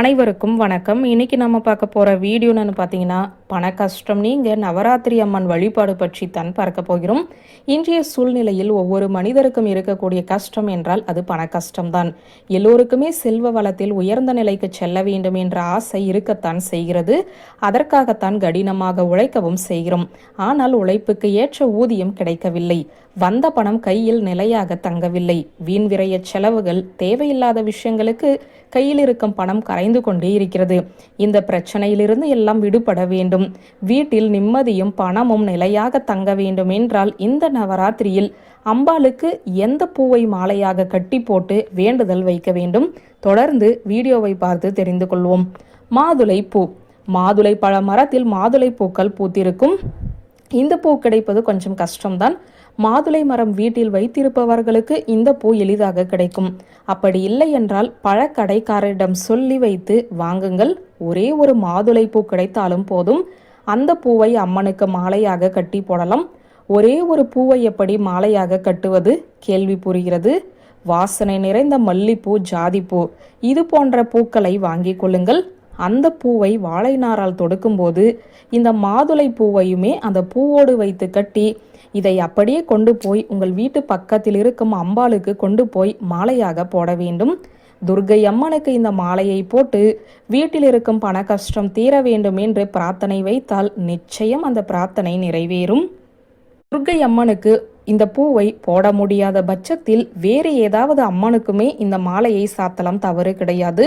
அனைவருக்கும் வணக்கம். இன்னைக்கு நம்ம பார்க்க போகிற வீடியோன்னு பார்த்தீங்கன்னா பண கஷ்டம் நீங்க நவராத்திரி அம்மன் வழிபாடு பற்றி தான் பார்க்க போகிறோம். இன்றைய சூழ்நிலையில் ஒவ்வொரு மனிதருக்கும் இருக்கக்கூடிய கஷ்டம் என்றால் அது பண கஷ்டம்தான் எல்லோருக்குமே செல்வ வளத்தில் உயர்ந்த நிலைக்கு செல்ல வேண்டும் என்ற ஆசை இருக்கத்தான் செய்கிறது. அதற்காகத்தான் கடினமாக உழைக்கவும் செய்கிறோம். ஆனால் உழைப்புக்கு ஏற்ற ஊதியம் கிடைக்கவில்லை. வந்த பணம் கையில் நிலையாக தங்கவில்லை. வீண் விரைய செலவுகள் தேவையில்லாத விஷயங்களுக்கு கையில் இருக்கும் பணம் கரை கரைந்து கொண்டே இருக்கிறது. இந்த பிரச்சனையிலிருந்து எல்லாம் விடுபட வேண்டும். வீட்டில் நிம்மதியும் பணமும் நிலையாக தங்க வேண்டும் என்றால் இந்த நவராத்திரியில் அம்பாளுக்கு எந்த பூவை மாலையாக கட்டி போட்டு வேண்டுதல் வைக்க வேண்டும்? தொடர்ந்து வீடியோவை பார்த்து தெரிந்து கொள்வோம். மாதுளை பூ. மாதுளை பழ மரத்தில் மாதுளை பூக்கள் பூத்திருக்கும். இந்த பூ கிடைப்பது கொஞ்சம் கஷ்டம்தான். மாதுளை மரம் வீட்டில் வைத்திருப்பவர்களுக்கு இந்த பூ எளிதாக கிடைக்கும். அப்படி இல்லை என்றால் பழக்கடைக்காரரிடம் சொல்லி வைத்து வாங்குங்கள். ஒரே ஒரு மாதுளை பூ கிடைத்தாலும் போதும். அந்த பூவை அம்மனுக்கு மாலையாக கட்டி போடலாம். ஒரே ஒரு பூவை எப்படி மாலையாக கட்டுவது? கேள்வி புரிகிறது. வாசனை நிறைந்த மல்லிப்பூ ஜாதிப்பூ. இது போன்ற பூக்களை வாங்கிக் கொள்ளுங்கள். அந்த பூவை வாழை நாரால் தொடுக்கும்போது இந்த மாதுளை பூவையுமே அந்த பூவோடு வைத்து கட்டி இதை அப்படியே கொண்டு போய் உங்கள் வீட்டு பக்கத்தில் இருக்கும் அம்பாளுக்கு கொண்டு போய் மாலையாக போட வேண்டும். துர்கை அம்மனுக்கு இந்த மாலையை போட்டு வீட்டில் இருக்கும் பண கஷ்டம் தீர வேண்டும் என்று பிரார்த்தனை வைத்தால் நிச்சயம் அந்த பிரார்த்தனை நிறைவேறும். துர்கை அம்மனுக்கு இந்த பூவை போட முடியாத பட்சத்தில் வேறு ஏதாவது அம்மனுக்குமே இந்த மாலையை சாத்தலாம் தவறு கிடையாது.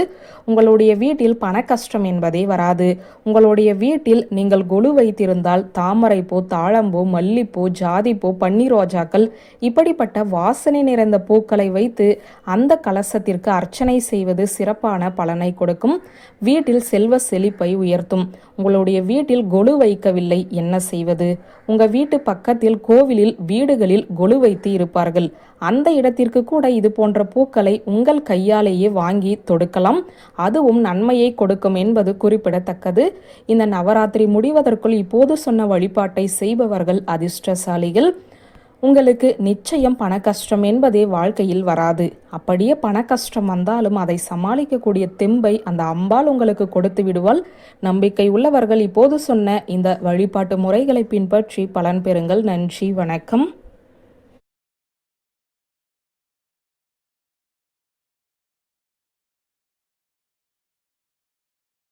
உங்களுடைய வீட்டில் பண கஷ்டம் என்பதே வராது. உங்களுடைய வீட்டில் நீங்கள் கொலு வைத்திருந்தால் தாமரைப்பூ தாழம்பூ மல்லிப்பூ ஜாதிப்பூ பன்னீர் ரோஜாக்கள் இப்படிப்பட்ட வாசனை நிறைந்த பூக்களை வைத்து அந்த கலசத்திற்கு அர்ச்சனை செய்வது சிறப்பான பலனை கொடுக்கும். வீட்டில் செல்வ செழிப்பை உயர்த்தும். உங்களுடைய வீட்டில் கொலு வைக்கவில்லை என்ன செய்வது? உங்கள் வீட்டு பக்கத்தில் கோவிலில் வீடுகளில் கொலு வைத்து இருப்பார்கள். அந்த இடத்திற்கு கூட இது போன்ற பூக்களை உங்கள் கையாலேயே வாங்கி தொடுக்கலாம். அதுவும் நன்மையை கொடுக்கும் என்பது குறிப்பிடத்தக்கது. இந்த நவராத்திரி முடிவதற்குள் இப்போது சொன்ன வழிபாட்டை செய்பவர்கள் அதிர்ஷ்டசாலிகள். உங்களுக்கு நிச்சயம் பண கஷ்டம் என்பதே வாழ்க்கையில் வராது. அப்படியே பண கஷ்டம் வந்தாலும் அதை சமாளிக்கக்கூடிய தெம்பை அந்த அம்பாள் உங்களுக்கு கொடுத்து விடுவாள். நம்பிக்கை உள்ளவர்கள் இப்போது சொன்ன இந்த வழிபாட்டு முறைகளை பின்பற்றி பலன் பெறுங்கள். நன்றி வணக்கம்.